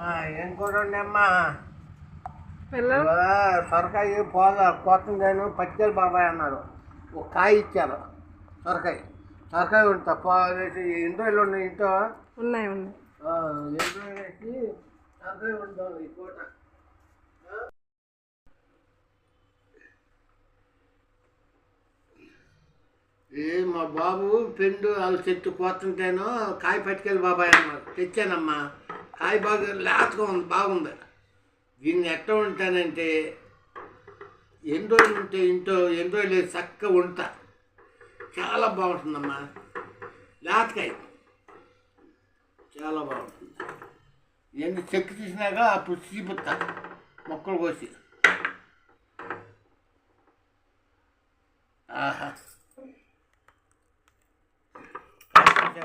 అమ్మా ఏం అమ్మా పిల్లలు సొరకాయ పోదా కోతంగాను పచ్చడి బాబాయ్ అన్నారు. ఒక కాయ ఇచ్చారు సొరకాయ. సొరకాయ ఉంటా పో వేసి ఎన్ని రోజులు ఉన్నాయి ఇంట్లో? ఉన్నాయి ఉన్నాయి. ఆ, ఎన్ని రోజులు వేసి సొరకాయ ఉంటాం ఈ పూట. ఆ? ఏ మా బాబు పెండు వాళ్ళ చెట్టు కోతుంటేనో కాయ పట్టుకెళ్ళి బాబాయ్ అన్నారు. తెచ్చానమ్మా. కాయ బాగా లేతగా ఉంది బాగుంది. దీన్ని ఎట్లా ఉంటానంటే ఎన్ని రోజులు ఉంటే ఇంట్లో ఎన్ని రోజులు లేదు చక్కగా ఉంటా చాలా బాగుంటుందమ్మా. లేతకాయ. చాలా బాగుంటుంది. ఎన్ని చెక్కు తీసినాక అప్పుడు చీపుతా మొక్కలు కోసి. ఆహా.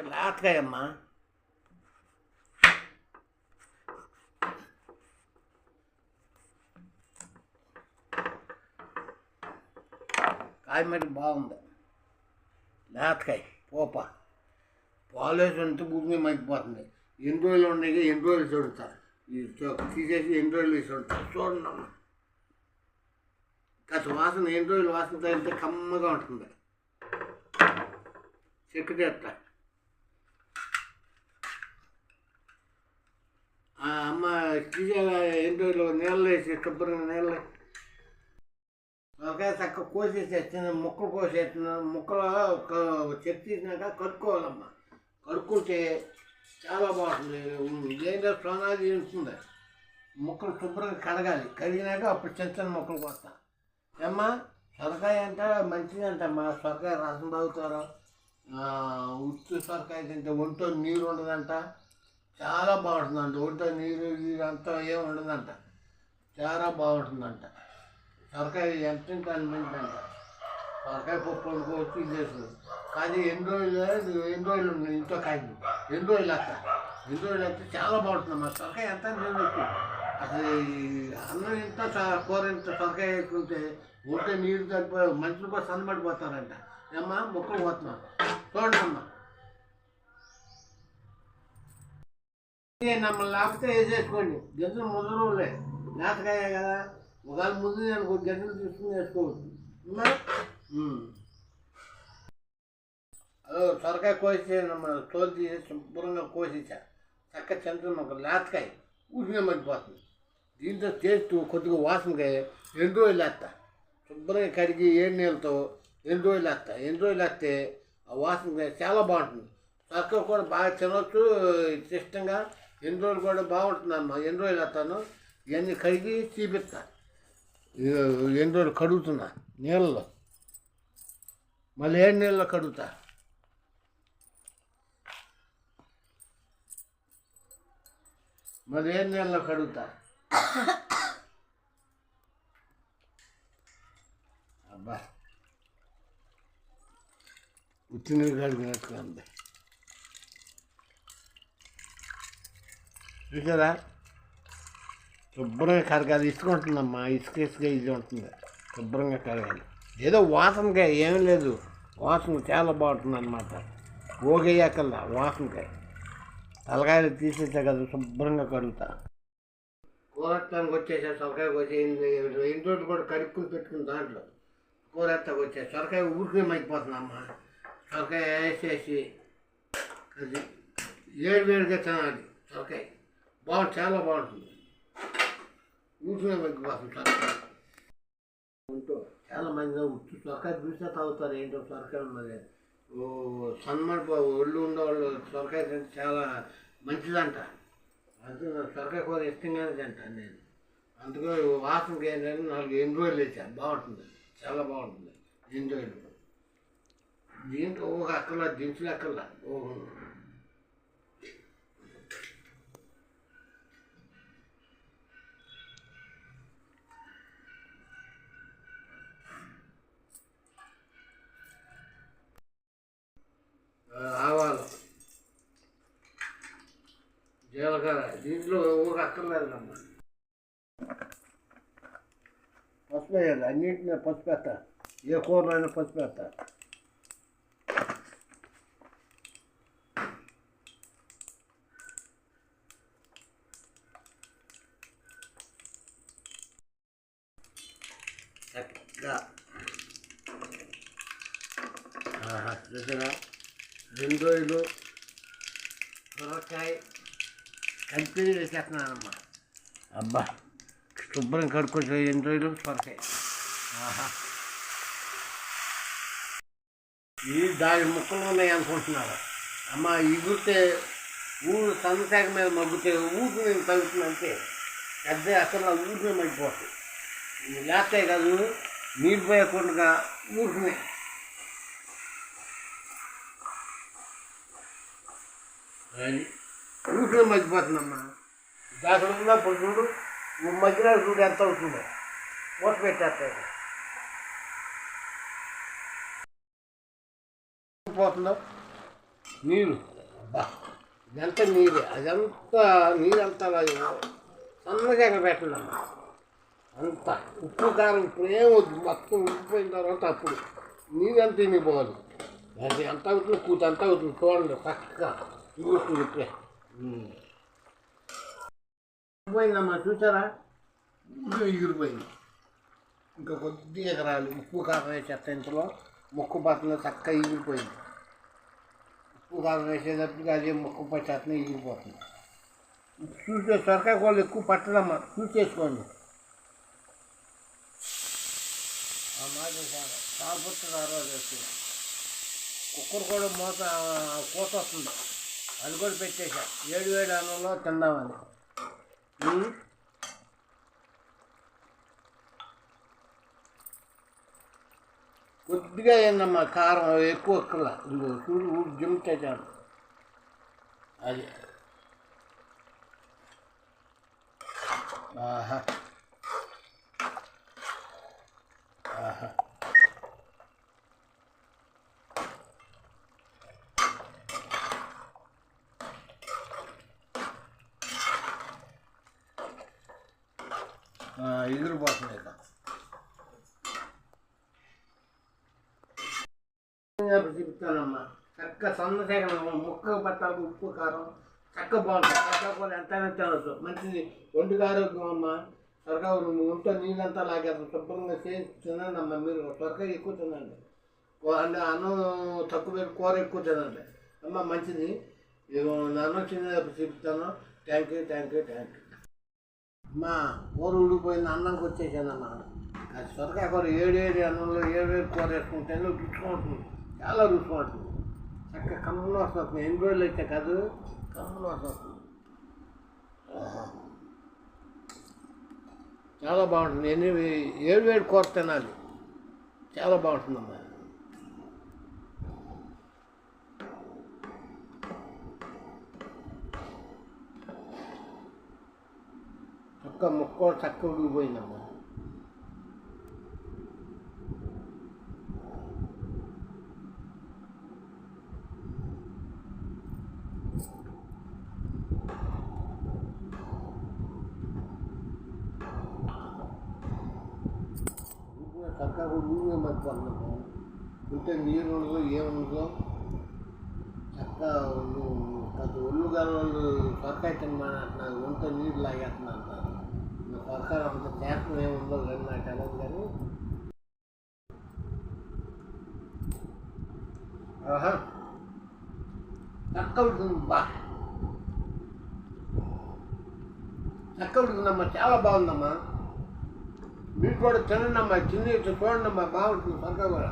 లేతకాయమ్మా అమ్మా కాయ మరి బాగుంది. లేతకాయ పోప. పాలేసి ఉంటే భూమి మైపోతుంది ఎన్ని రోజులు ఉన్నాయి ఎన్ని రోజులు చూడతా ఈ తీసేసి ఎన్ని రోజులు వేసి చూడండి అమ్మ కాస్త వాసన ఎన్ని రోజులు వాసన తగిలితే కమ్మగా ఉంటుంది. చెక్కు చేస్తా ఆ అమ్మ తీసేలా ఎన్ని రోజులు నీళ్ళు వేసి శుభ్రంగా నీళ్ళు ఒకే చక్క కోసేసేసిన ముక్కలు కోసేసిన ముక్కలు చెక్ తీసినాక కడుక్కోవాలమ్మా కడుక్కుంటే చాలా బాగుంటుంది దేంట్లో సోనాది ఉంటుంది ముక్కలు శుభ్రంగా కడగాలి కడిగినాక అప్పుడు చిన్న చిన్న ముక్కలు కోస్తా ఏమ్మా సొరకాయ అంట మంచిది అంటమ్మా సొరకాయ రసం తాగుతారు ఉత్తు సొరకాయ తింటే ఒంట్లో నీరు ఉండదంట చాలా బాగుంటుందంట ఒంట్లో నీరు నీరు అంతా ఏం ఉండదంట చాలా బాగుంటుందంట సొరకాయ ఎంత అనిపించంట సొరకాయ పప్పు వండుకోవచ్చు ఇది చేసుకోవచ్చు. కానీ ఎన్ని రోజులు ఎన్ని రోజులు ఉన్నాయి ఇంట్లో కాయలు? ఎన్ని రోజులు వస్తా ఎన్ని రోజులు వస్తే చాలా బాగుంటుంది మా సొరకాయ ఎంత అని అసలు అన్నం ఇంత కూర ఇంత సొరకాయ వేసుకుంటే ఉంటే నీరు తగ్గిపోయి మనుషులు కూడా సన్నబడిపోతారంట. ఏమ్మా మొక్కలు పోతున్నాం. చూడండి అమ్మా. నమ్మల్ని లేకపోతే వేసేసుకోండి. గింజలు ముదరులే లేతకాయ కదా. ఒకవేళ ముందు నేను ఒక గింజలు తీసుకుని వేసుకోవచ్చు. అదో సొరకాయ కోసి మన తోలు తీసి శుభ్రంగా కోసేసా. చక్క చెంచం ఒక లేతకాయ ఊరికే మర్చిపోతుంది దీంతో టేస్ట్ కొద్దిగా వాసనకాయ ఎన్ని రోజులు వేస్తా శుభ్రంగా కడిగి ఏడు నీళ్ళతో ఎన్ని రోజులు వేస్తా ఎన్ని రోజులు వేస్తే ఆ వాసనకాయ చాలా బాగుంటుంది. సొరకాయ కూడా బాగా తినవచ్చు ఇష్టంగా. ఎన్ని రోజులు కూడా బాగుంటుందమ్మా. ఎన్ని రోజులు వేస్తాను ఇవన్నీ కడిగి చూపిస్తా ఇదిగో ఎన్ని రోజులు కడుగుతున్నా నీళ్ళలో. మళ్ళీ ఏడు నీళ్ళలో కడుగుతా? మళ్ళీ ఏడు నీళ్ళలో కడుగుతా? అబ్బా. ఉత్తి నీళ్ళు కడిగినట్టుగా ఉంది. చూసారా? శుభ్రంగా కరగాలి ఇసుక ఉంటుందమ్మా ఇసుక ఇసుక ఇది ఉంటుంది. శుభ్రంగా కరగాలి. ఏదో వాసనకాయ ఏం లేదు. వాసన చాలా బాగుంటుంది అనమాట ఓగేయాకల్లా వాసనకాయ తలకాయలు తీసేసా కదా శుభ్రంగా కడుగుతా కూరత్తానికి వచ్చేసా సొరకాయ వచ్చి ఇంట్లో కూడా కడుక్కుని పెట్టుకుని దాంట్లో కూరత్తాకి వచ్చే. సొరకాయ ఊరికే మైపోతుందమ్మా సొరకాయ వేసేసి అది ఏడు వేడిగా తినాలి సొరకాయ. బాగుంటుంది చాలా బాగుంటుంది. ఊరికే మైపోతుంది ఉంటూ చాలా మంది సొరకాయ చూసే తాగుతారు. ఏంటో సొరకాయ ఉన్నది ఓ సన్మడి ఒళ్ళు ఉండేవాళ్ళు సొరకాయ తింటే చాలా మంచిదంట. అందుకే నాకు సొరకాయ కూర ఇష్టంగానే తింటాను నేను. అందుకే వాసనకి ఏంటంటే నాలుగు ఎన్ని రోజులు వేసాను బాగుంటుంది. చాలా బాగుంటుంది. ఎన్ని రోజులు దీంట్లో ఒక అక్కర్లా దించులు అక్కర్లా. ఓ దీంట్లో ఊరు అక్కర్లేదు అమ్మ. పసుపు వేయాలి అన్నింటినీ పసుపు వేస్తా. ఏ కూరలో పసుపు వేస్తా. చూసారా? రెండు రోజులు సొరకాయ కంపెనీ వేసేస్తున్నానమ్మా అబ్బా శుభ్రం కడుక్కొచ్చి ఎన్ని రోజులు సొరకాయ ఆహా ఈ దాని ముక్కలు ఉన్నాయి అనుకుంటున్నారు అమ్మ ఎగురితే ఊరు సన్నశాఖ మీద మగ్గితే ఊరు నేను తగ్గుతుందంటే పెద్ద అసలు ఊరిని మగ్గిపోతుంది లేస్తాయి కాదు నీరు పోయకుండా ఊరిని అది ఊరిని మగ్గిపోతుందమ్మా దాంట్లో ఉన్నప్పుడు చూడు. నువ్వు మధ్యలో చూడు ఎంత అవుతుందో. మూట పెట్టేస్తాడు. పోతుందో. నీరు. అబ్బా ఇదంతా నీరే. అదంతా నీరంతా సన్నగా ఎక్కడ పెట్టండమ్మా అంత ఉప్పు కారం ఇప్పుడు వద్దు. మొత్తం ఉప్పిపోయిన తర్వాత అప్పుడు నీరంతా తినిపోవాలి? అది ఎంత అవుతుంది? కూత ఎంత అవుతుంది? చూడండి. చక్కగా. ఇగుతుంది ఇప్పుడే. పోయిందమ్మా చూసారా ఇల్లు ఎగిరిపోయింది ఇంకా కొద్దిగా ఎగరాలి ఉప్పు కారం వేసేస్తా ఇంతలో ముక్కు బట్టలు చక్కగా ఎగిరిపోయింది ఉప్పు కారం వేసేటప్పటికి అదే ముక్కు పచ్చేతనే ఎగిరిపోతుంది చూసే సొరకాయ వాళ్ళు ఎక్కువ పట్టదమ్మా చూసేసుకోండి ఆ మాట చాలా కాకపోతే రారోజు వస్తుంది కుక్కర్ కూడా మూత కోత వస్తుంది అది కూడా పెట్టేశా. ఏడు వేడి అన్నంలో తిందామని. కొద్దిగా ఏందమ్మా కారం ఎక్కువ ఎక్కల ఇదిగో చూడు ఊరు జిమ్తే చాలు అది. ఆహా. ఎగిరిపోతుంది ఇక చెప్తానమ్మా. చక్క సన్నసేగ ముక్క బట్టాలకు ఉప్పు కారం. చక్క బాగుంటుంది చక్క కూడా ఎంతైనా తినవచ్చు మంచిది. ఒంటికి ఆరోగ్యం అమ్మ. త్వరగా ఉంటే నీళ్ళంతా లాగేస్తాం. శుభ్రంగా చేసి తినండి అమ్మ మీరు. త్వరగా ఎక్కువ తినండి. అంటే అన్నం తక్కువ కూర ఎక్కువ తినండి. అమ్మ మంచిది. ఇదిగో నా అన్నం చిన్నప్పుడు చెప్తాను. Thank you thank you thank you మా కూర ఉడికిపోయింది అన్నంకి అన్నాడు అది సొరకాయ కూర ఏడు ఏడు అన్నంలో ఏడు ఏడు కూర వేసుకుంటే రుచుకుంటుంది చాలా రుచిగా ఉంటుంది. చక్కగా కమ్మలు వస్తుంది ఎన్ని రోజులు అయితే కాదు కమ్మలు వస్తుంది. చాలా బాగుంటుంది. ఎన్ని ఏడు వేడు కూర తినాలి. చాలా బాగుంటుందమ్మా. చక్క ముక్క చక్క ఉడికిపోయిందమ్మా ఊరికే చక్కగా ఊరికే మర్చిపోతున్నాము ఉంటే నీరు ఉండదు ఏముండదు చక్క పెద్ద ఒళ్ళు గలవాళ్ళు సొరకాయ తినమని అంటున్నారు ఉంటే నీరు లాగేస్తున్నారు అంటారు ఇంకా అంత చేష్టం ఏమి ఉండదు కానీ నాకు తెలియదు కానీ. ఆహా. చక్క ఉడుతుంది బా చక్క ఉడుతుందమ్మా చాలా బాగుందమ్మా. మీరు కూడా తినండమ్మా చిన్న ఇట్లా చూడండి బాగుంటుంది సొరకాయ కూడా.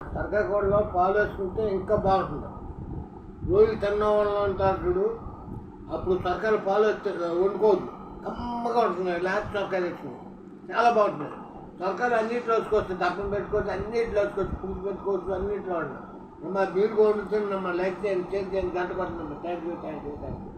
సొరకాయ కూరలో పాలు వేసుకుంటే ఇంకా బాగుంటుంది. రోజులు తిన్న వాళ్ళు అంటారు చూడు. అప్పుడు సొరకాయలు పాలు వండుకోవద్దు. కమ్మగా ఉంటున్నాయి లాస్ట్ సొరకాయలు వేసుకుని చాలా బాగుంటుంది సొరకాయలు అన్నింటిలో వేసుకోవచ్చు దప్పం పెట్టుకోవచ్చు అన్నింటిలో వేసుకోవచ్చు పులుసు పెట్టుకోవచ్చు అన్నింటిలో ఉంటాయి మా మీరు కూడా మా లైక్ చేయండి చేసి చేయండి గంట కొట్టండి thank you thank you thank you